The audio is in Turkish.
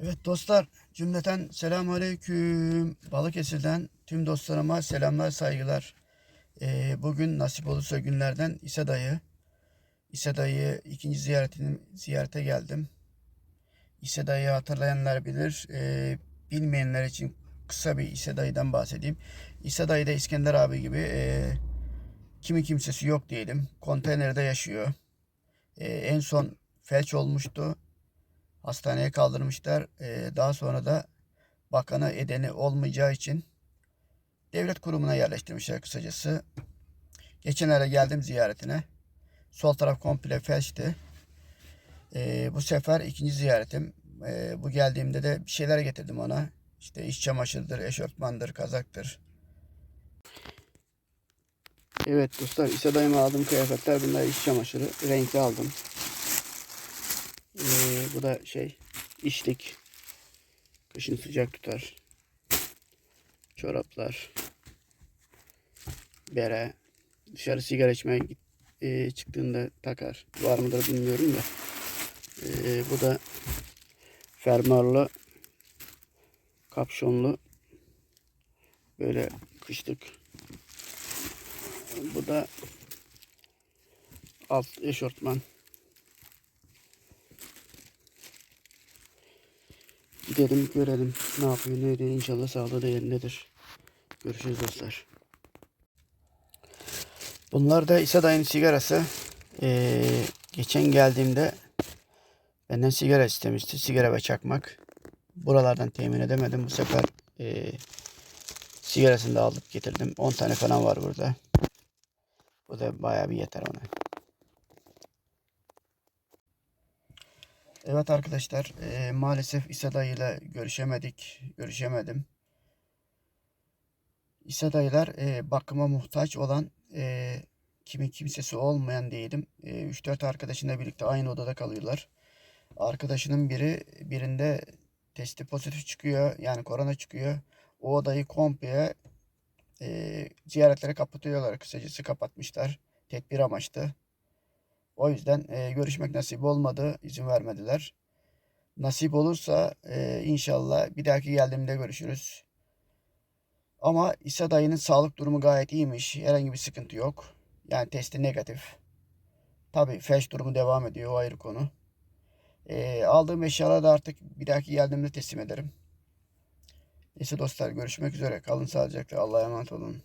Evet dostlar cümleten selamun aleyküm. Balıkesir'den tüm dostlarıma selamlar saygılar. Ee, bugün nasip olursa günlerden İsa dayı. İsa dayı ikinci ziyaretini ziyarete geldim. İsa dayı hatırlayanlar bilir. Ee, bilmeyenler için kısa bir İsa dayıdan bahsedeyim. İsa dayı da İskender abi gibi e, kimi kimsesi yok diyelim. Konteynerde yaşıyor. Ee, en son felç olmuştu hastaneye kaldırmışlar. Ee, daha sonra da bakanı edeni olmayacağı için devlet kurumuna yerleştirmişler kısacası. Geçenlerde geldim ziyaretine. Sol taraf komple felçti. Ee, bu sefer ikinci ziyaretim. Ee, bu geldiğimde de bir şeyler getirdim ona. İşte iş çamaşırıdır, eşofmandır, kazaktır. Evet dostlar, İsa dayıma aldığım kıyafetler bunlar iş çamaşırı. Renkli aldım. Ee, bu da şey içlik. Kışın sıcak tutar. Çoraplar. Bere. Dışarı sigara içmeye git- e, çıktığında takar. Var mıdır bilmiyorum da. Ee, bu da fermuarlı kapşonlu böyle kışlık. Bu da alt eşortman. Gidelim görelim ne yapıyor ne ediyor inşallah sağlığı da yerindedir. Görüşürüz dostlar. Bunlar da İsa dayının sigarası. Ee, geçen geldiğimde benden sigara istemişti. Sigara ve çakmak. Buralardan temin edemedim. Bu sefer ee, sigarasını da alıp getirdim. 10 tane falan var burada. Bu da bayağı bir yeter ona. Evet arkadaşlar eee, maalesef İsa dayıyla görüşemedik. Görüşemedim. İsa dayılar eee, bakıma muhtaç olan eee kimin kimsesi olmayan diyelim. eee, 3-4 arkadaşıyla birlikte aynı odada kalıyorlar. Arkadaşının biri birinde testi pozitif çıkıyor. Yani korona çıkıyor. O odayı komple eee ziyaretlere kapatıyorlar. Kısacası kapatmışlar. Tedbir amaçlı. O yüzden e, görüşmek nasip olmadı. izin vermediler. Nasip olursa e, inşallah bir dahaki geldiğimde görüşürüz. Ama İsa dayının sağlık durumu gayet iyiymiş. Herhangi bir sıkıntı yok. Yani testi negatif. Tabii felç durumu devam ediyor. O ayrı konu. E, aldığım eşyaları da artık bir dahaki geldiğimde teslim ederim. Neyse dostlar görüşmek üzere. Kalın sağlıcakla. Allah'a emanet olun.